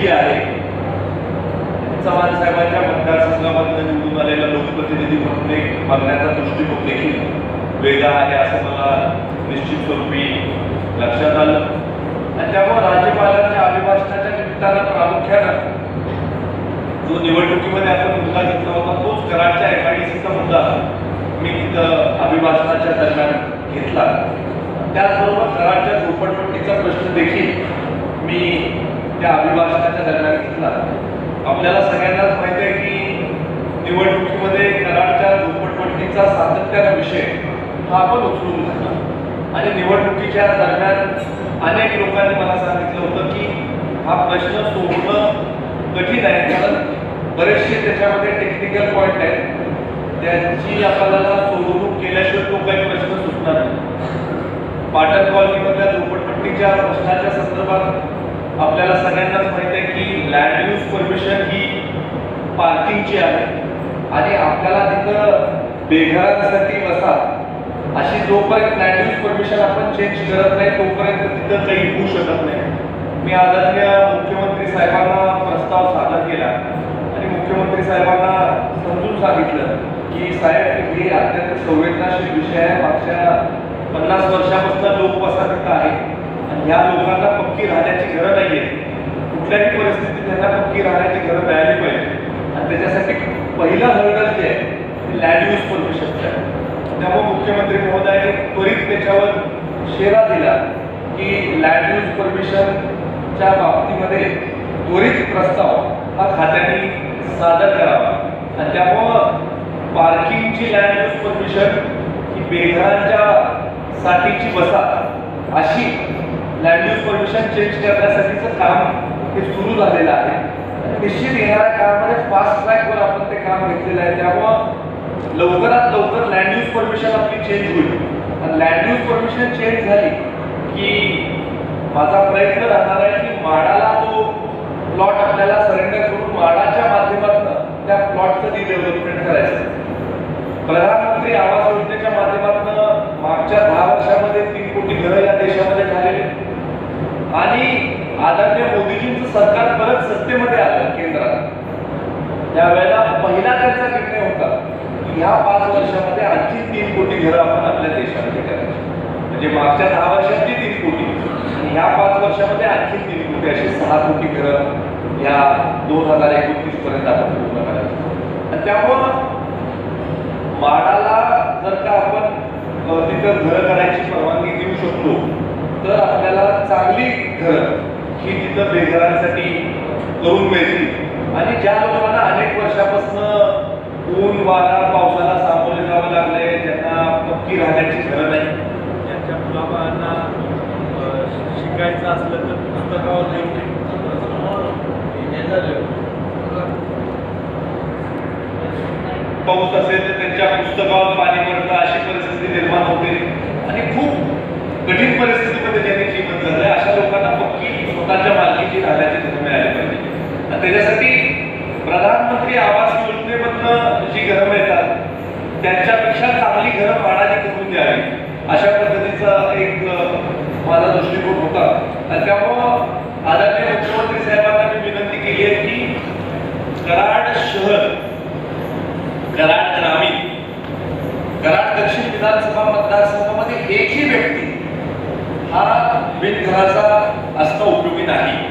जी आहे. चव्हाण साहेबांच्या मतदारसंघामधून निवडून आलेला लोकप्रतिनिधी म्हणून एक बघण्याचा दृष्टिकोन देखील वेगळा आहे असं मला निश्चित स्वरूपी लक्षात आलं. आणि त्यामुळे राज्यपालांच्या अभिभाषणाच्या निमित्तानं प्रामुख्यानं जो निवडणुकीमध्ये आपण मुद्दा घेतला होता तोच कराडच्या एमआयडीसीचा मुद्दा मी तिथं अभिभाषणाच्या दरम्यान घेतला. त्याचबरोबर कराडच्या झोपडपट्टीचा प्रश्न देखील मी त्या अभिभाषणाच्या दरम्यान घेतला. आपल्याला सगळ्यांनाच माहिती आहे की निवडणुकीमध्ये कराडच्या झोपडपट्टीचा सातत्यानं विषय हा आपण उचलून झाला. आणि निवडणुकीच्या दरम्यान अनेक लोकांनी मला सांगितलं होतं की हा प्रश्न सोडणं कठीण आहे कारण बरेचसे त्याच्यामध्ये टेक्निकल पॉईंट आहेत. त्यांची आपल्याला सोडवणूक केल्याशिवाय तो काही प्रश्न सुटणार नाही. पाटण कॉलनीमधल्या झोपडपट्टीच्या प्रश्नाच्या संदर्भात सगळ्यांनाच माहिती आहे की लँड यूज परमिशन ही पार्किंगची आहे. आणि आपल्याला तिथं बेघरांसाठी बसा. अशी जोपर्यंत लँड यूज परमिशन आपण चेंज करत नाही तोपर्यंत तिथं काही होऊ शकत नाही. मी आदरणीय मुख्यमंत्री साहेबांना प्रस्ताव सादर केला. आणि मुख्यमंत्री साहेबांना समजून सांगितलं की साहेब हे अत्यंत संवेदनाशील विषय आहे. मागच्या पन्नास वर्षापासून लोक वसाहत आहे आणि ह्या लोकांना पक्की राहण्याची गरज नाही आहे कुठल्याही परिस्थितीत त्यांना पक्की राहण्याची गरज मिळाली पाहिजे. आणि त्याच्यासाठी पहिला हर्डल जे आहे ते लँड यूज परमिशन आहे त्यामुळे मुख्यमंत्री महोदयांनी त्वरित त्याच्यावर शेरा दिला की लँड यूज परमिशनच्या बाबतीमध्ये त्वरित प्रस्ताव हा खात्याने सादर करावा. आणि त्यामुळं पार्किंगची लँड यूज परमिशन ही बेघरांच्या साठीची बसा अशी लँड यूज परमिशन चेंज करण्यासाठीचं काम हे सुरू झालेलं आहे. निश्चित येणाऱ्या काळामध्ये फास्ट ट्रॅकवर आपण ते काम घेतलेलं आहे. त्यामुळं लवकरात लवकर लँड यूज परमिशन आपली चेंज होईल. आणि लँड यूज परमिशन चेंज झाली की माझा प्रयत्न राहणार आहे की माडाला तो प्लॉट आपल्याला सरेंडर करून माडाच्या माध्यमातून त्या प्लॉटचं रिडेव्हलपमेंट करायचं. प्रधानमंत्री आवास योजनेच्या माध्यमातून मागच्या दहा वर्षामध्ये तीन कोटी घरं या देशामध्ये झालेले आणि आदरणीय सत्तेमध्ये आलं केंद्रात. त्यावेळेला पहिला त्यांचा निर्णय होता की ह्या पाच वर्षामध्ये आणखी तीन कोटी घरं आपण आपल्या देशामध्ये करायची. म्हणजे मागच्या दहा वर्षातली तीन कोटी. आणि ह्या पाच वर्षामध्ये आणखी तीन कोटी अशी सहा कोटी घरं या दोन हजार एकोणतीस पर्यंत आपण पूर्ण करायचं. आणि त्यामुळं माडाला जर का आपण तिथं घरं करायची परवानगी देऊ शकतो तर आपल्याला चांगली घरं ही तिथं बेघरांसाठी करून मिळतील आणि ज्या लोकांना अनेक वर्षापासून ऊन वारा पावसाला सामोरे जावं लागलंय ज्यांना पक्की राहण्याची घरं नाही. ज्यांच्या मुलाबाळांना शिकायचं असलं तर पुस्तकावर लिहून पाऊस असेल तर त्यांच्या पुस्तकावर पाणी पडतं अशी परिस्थिती निर्माण होते. आणि खूप कठीण परिस्थितीमध्ये ज्यांनी जीवन जगलंय. अशा लोकांना पक्की स्वतःच्या मालकीची राहण्याची घरं मिळाली पाहिजे. त्याच्यासाठी प्रधानमंत्री आवास योजनेमधनं जी घरं मिळतात त्यांच्यापेक्षा चांगली घरं भाडाने करून द्यावी. अशा पद्धतीचा एक माझा दृष्टिकोन होता. आणि त्यामुळं आदरणीय मुख्यमंत्री साहेबांना मी विनंती केली आहे की कराड शहर कराड ग्रामीण कराड दक्षिण विधानसभा मतदारसंघामध्ये एकही व्यक्ती हा बिनघराचा असणं उपयोगी नाही.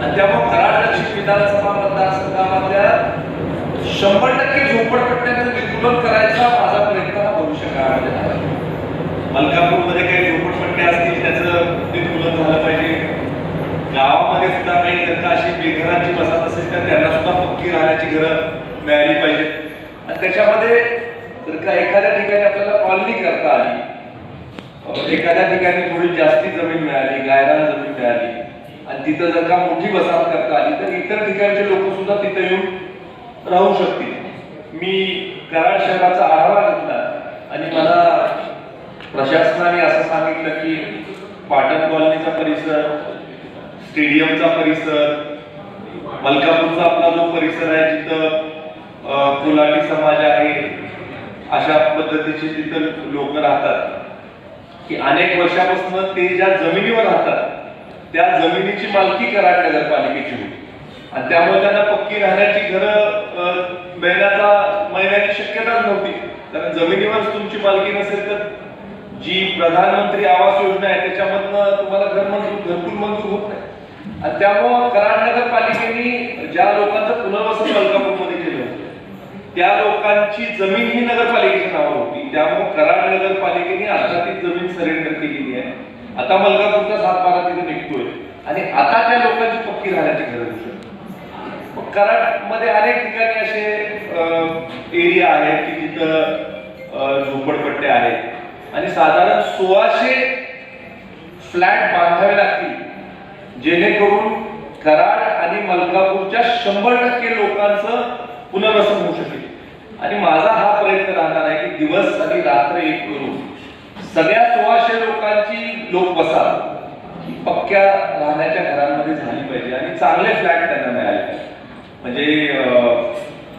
आणि त्यामुळे कराड दक्षिण विधानसभा मतदारसंघामधल्या शंभर टक्के झोपडपट्ट्यांचं निर्मूलन करायचा माझा प्रयत्न भविष्य काळामध्ये आहे. मलकापूरमध्ये काही झोपडपट्ट्या असतील त्याचं निर्मूलन झालं पाहिजे. गावामध्ये सुद्धा काही जर का अशी बेघरांची बसत असेल तर त्यांना सुद्धा पक्की राहण्याची घरं मिळाली पाहिजेत. आणि त्याच्यामध्ये जर का एखाद्या ठिकाणी आपल्याला कॉलनी करता आली एखाद्या ठिकाणी थोडी जास्ती जमीन मिळाली गायरान जमीन मिळाली तिथं जर का मोठी वसाहत करता आली तर इतर ठिकाणचे लोक सुद्धा तिथं येऊन राहू शकतील. मी कराड शहराचा आढावा घेतला आणि मला प्रशासनाने असं सांगितलं की पाटण कॉलनीचा परिसर स्टेडियमचा परिसर मलकापूरचा आपला जो परिसर आहे जिथं अं, कोलाटी समाज आहे अशा पद्धतीचे तिथं लोक राहतात. की अनेक वर्षापासून ते ज्या जमिनीवर राहतात त्या जमिनीची मालकी कराड नगरपालिकेची होती. आणि त्यामुळे त्यांना पक्की राहण्याची घरं मिळण्याचा मिळण्याची शक्यताच नव्हती. कारण जमिनीवर तुमची मालकी नसेल तर जी प्रधानमंत्री आवास योजना आहे त्याच्यामधनं तुम्हाला घर मंजूर घरकुल मंजूर होत नाही. आणि त्यामुळं कराड नगरपालिकेने ज्या लोकांचं पुनर्वसन मलकापूरमध्ये केलं होतं त्या लोकांची जमीन ही नगरपालिकेच्या नावावर होती. त्यामुळे कराड नगरपालिकेने आता ती जमीन सरेंडर केलेली आहे. आता मलकापूरचा सातबारा तिथे निघतोय. आणि आता त्या लोकांची पक्की राहण्याची गरज आहे. कराडमध्ये कराडमध्ये अनेक ठिकाणी असे एरिया आहेत की जिथं झोपडपट्टे झोपडपट्ट्या आहेत. आणि साधारण सोळाशे फ्लॅट बांधावे लागतील. जेणेकरून कराड आणि मलकापूरच्या शंभर टक्के लोकांचं पुनर्वसन होऊ शकेल. आणि माझा हा प्रयत्न राहणार आहे की दिवस आणि रात्र एक करून सगळ्या सोळाशे लोकांची लोक ही पक्क्या राहण्याच्या घरांमध्ये झाली पाहिजे आणि चांगले फ्लॅट त्यांना मिळाले. म्हणजे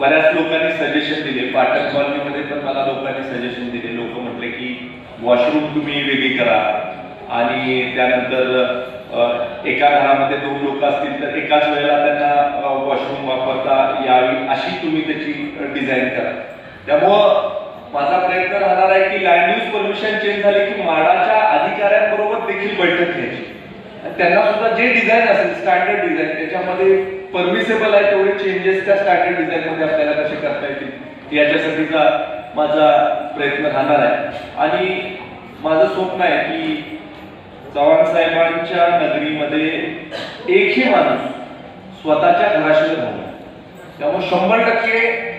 बऱ्याच लोकांनी सजेशन दिले. पाटक कॉलनीमध्ये पण मला लोकांनी सजेशन दिले. लोक म्हटले की वॉशरूम तुम्ही वेगळी करा. आणि त्यानंतर एका घरामध्ये दोन लोक असतील तर एकाच वेळेला त्यांना वॉशरूम वापरता यावी अशी तुम्ही त्याची डिझाईन करा. त्यामुळं माझा प्रयत्न राहणार आहे की लँड यूज परमिशन चेंज झाली की माडाच्या अधिकाऱ्यांबरोबर देखील बैठक घ्यायची. आणि त्यांना सुद्धा जे डिझाईन असेल स्टँडर्ड डिझाईन त्याच्यामध्ये परमिसेबल आहे तेवढे चेंजेस त्या स्टँडर्ड डिझाईन मध्ये आपल्याला कसे करता येतील याच्यासाठीचा माझा प्रयत्न राहणार आहे. आणि माझं स्वप्न आहे की चव्हाण साहेबांच्या नगरीमध्ये एकही माणूस स्वतःच्या घराशिवाय राहू. त्यामुळे शंभर टक्के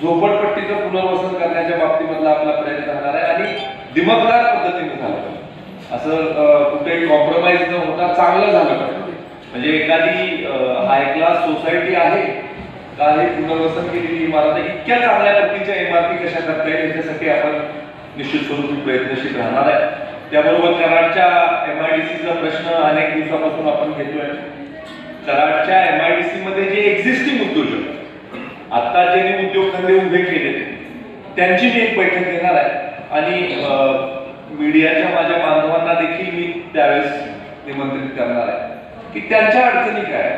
झोपडपट्टीचं पुनर्वसन करण्याच्या बाबतीमधला आपला प्रयत्न राहणार आहे आणि दिमकदार पद्धतीने झालं असं कुठेही कॉम्प्रोमाइज न होता चांगलं झालं पाहिजे. म्हणजे एखादी हाय क्लास सोसायटी आहे का हे पुनर्वसन केलेली इमारत आहे इतक्या चांगल्या पद्धतीच्या इमारती कशा करता येईल याच्यासाठी आपण निश्चित स्वरूपी प्रयत्नशील राहणार आहे. त्याबरोबर कराडच्या एम आय डी सीचा प्रश्न अनेक दिवसापासून आपण घेतोय. कराडच्या एम आय डी सी मध्ये जे एक्झिस्टिंग उद्योजक आता ज्यांनी उद्योगधंदे उभे केले त्यांची मी एक बैठक घेणार आहे. आणि मीडियाच्या माझ्या बांधवांना देखील मी त्यावेळेस निमंत्रित करणार आहे. की त्यांच्या अडचणी काय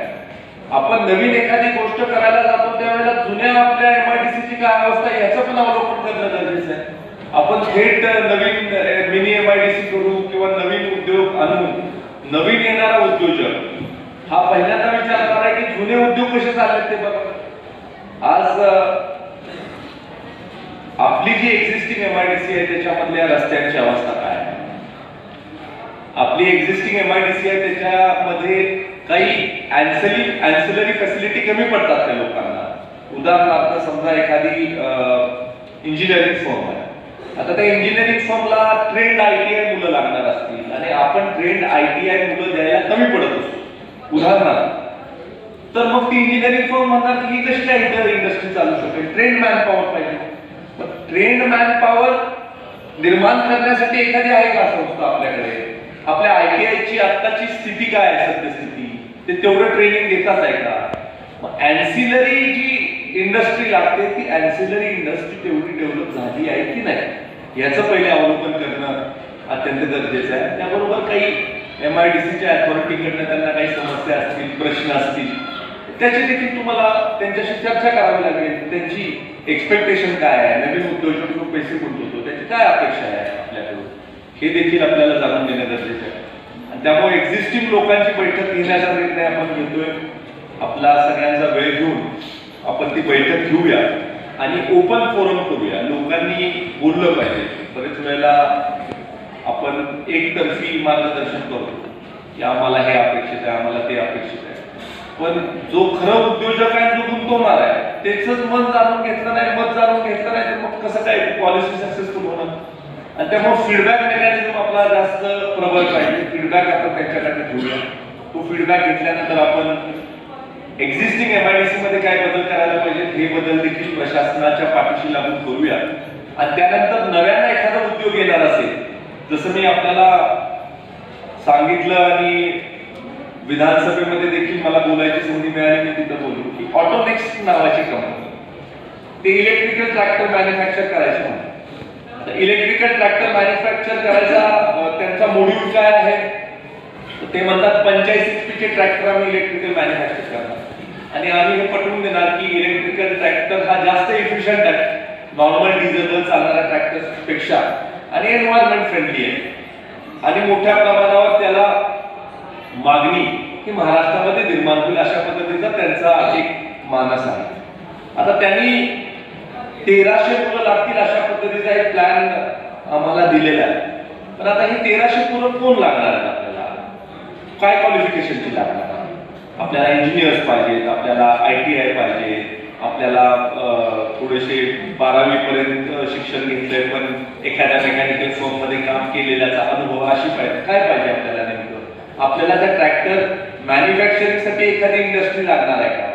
आपण नवीन एखादी गोष्ट करायला जातो त्यावेळेला जुन्या आपल्या एम आय डी सीची काय अवस्था याचं पण अवलोकन करणं गरजेचं आहे. आपण थेट नवीन mini M I D C करू किंवा नवीन उद्योग आणून नवीन येणारा उद्योजक. हा पहिल्यांदा विचार करणार आहे की जुने उद्योग कसे चालले ते बघा. आज आपली जी existing M I D C आहे त्याच्यामधल्या रस्त्यांची अवस्था काय आहे? आपली existing M I D C आहे त्याच्यामध्ये काही अँसली अँसलरी फॅसिलिटी कमी पडतात त्या लोकांना. उदाहरणार्थ समजा एखादी इंजिनिअरिंग फॉर्म आहे. आता त्या इंजिनिअरिंग फॉर्मला ट्रेंड आय टी आय मुलं लागणार असतील आणि आपण ट्रेंड आय टी आय मुलं द्यायला कमी पडत असतो. उदाहरणार्थ तर मग ती इंजिनिअरिंग फर्म म्हणणार की ही कशी काय इतर इंडस्ट्री चालू शकते? ट्रेंड मॅन पॉवर पाहिजे. ट्रेंड मॅन पॉवर निर्माण करण्यासाठी एखादी आहे का संस्था आपल्याकडे? आपल्या आयटीआयची आत्ताची स्थिती काय आहे सद्यस्थिती? ते तेवढं ट्रेनिंग देतात आहे का? मग अँसिलरी जी इंडस्ट्री लागते ती अँसिलरी इंडस्ट्री तेवढी डेव्हलप झाली आहे की नाही? याचं पहिले अवलोकन करणं अत्यंत गरजेचं आहे. त्याबरोबर काही एम आय डी सीच्या अथॉरिटीकडनं त्यांना काही समस्या असतील प्रश्न असतील त्याची देखील तुम्हाला त्यांच्याशी चर्चा करावी लागेल. त्यांची एक्सपेक्टेशन काय आहे? नवीन उद्योजक जो पैसे गुंतवतो त्याची काय अपेक्षा आहे आपल्याकडून? हे देखील आपल्याला जाणून घेणे गरजेचं आहे. आणि त्यामुळे एक्झिस्टिंग लोकांची बैठक घेण्याचा निर्णय आपण घेतोय. आपला सगळ्यांचा वेळ घेऊन आपण ती बैठक घेऊया आणि ओपन फोरम करूया. लोकांनी बोललं पाहिजे. बरेच वेळेला आपण एकतर्फी मार्गदर्शन करतो. की आम्हाला हे अपेक्षित आहे आम्हाला ते अपेक्षित आहे. पण जो खरं उद्योजक आहे जो गुंतवणार आहे त्याच मन जाणून घेतलं नाही मत जाणून घेतलं नाही तर मग कसं काय पॉलिसी सक्सेसफुल होणार? आणि त्यामुळे फीडबॅक मेकॅनिझम आपला जास्त प्रबळ पाहिजे. फीडबॅक आपण त्यांच्याकडे घेऊया. तो फीडबॅक घेतल्यानंतर आपण एक्झिस्टिंग एमआयडीसी मध्ये काय बदल करायला पाहिजे हे बदल देखील प्रशासनाच्या पाठीशी लागून करूया. आणि त्यानंतर नव्यानं एखादा उद्योग येणार असेल जसं मी आपल्याला सांगितलं आणि विधानसभेमध्ये देखील मला बोलायची संधी मिळाली मी तिथं बोललो की ऑटोनेक्स नावाची कंपनी ते इलेक्ट्रिकल ट्रॅक्टर मॅन्युफॅक्चर करायचे म्हणून. इलेक्ट्रिकल ट्रॅक्टर मॅन्युफॅक्चर करायचा त्यांचा मोड्यूल काय आहे? ते म्हणतात पंचायत चे ट्रॅक्टर आम्ही इलेक्ट्रिकल मॅन्युफॅक्चर करणार. आणि आम्ही हे पटवून देणार की इलेक्ट्रिकल ट्रॅक्टर हा जास्त इफिशियंट आहे. नॉर्मल डिझेलवर चालणाऱ्या ट्रॅक्टरपेक्षा. आणि एन्व्हायरमेंट फ्रेंडली आहे. आणि मोठ्या प्रमाणावर त्याला मागणी ही महाराष्ट्रामध्ये निर्माण होईल अशा पद्धतीचा त्यांचा एक मानस आहे. आता त्यांनी तेराशे मुलं लागतील अशा पद्धतीचा एक प्लॅन आम्हाला दिलेला आहे. पण आता हे तेराशे मुलं कोण लागणार आहेत आपल्याला? काय क्वालिफिकेशनची लागणार आपल्याला इंजिनियर्स पाहिजेत आपल्याला आय टी आय पाहिजे आपल्याला थोडेसे बारावी पर्यंत शिक्षण घेतलंय पण एखाद्या मेकॅनिकल फॉर्ममध्ये काम केलेल्याचा अनुभव अशी पाहिजे. काय पाहिजे आपल्याला? आपल्याला त्या ट्रॅक्टर मॅन्युफॅक्चरिंगसाठी एखादी इंडस्ट्री लागणार आहे का?